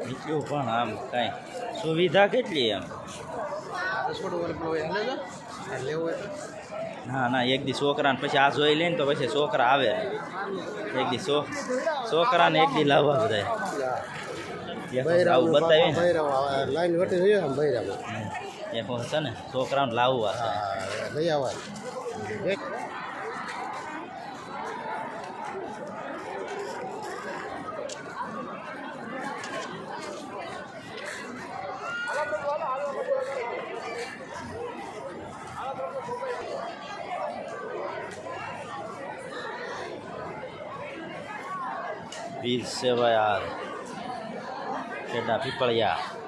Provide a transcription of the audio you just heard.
બાજુ પણ આમ કાંઈ. સુવિધા કેટલી એમ? ના ના, એક દી છોકરાને પછી આ જોઈ લઈને તો પછી છોકરા આવે. એક દી છોકરાને એક દી લાવવા બધા આવું બતાવી લાઈન વટી જોઈએ બૈરામ છે ને, છોકરાને લાવવા લઈ આવવા વીર સેવાયાર ખેડા પીપળિયા.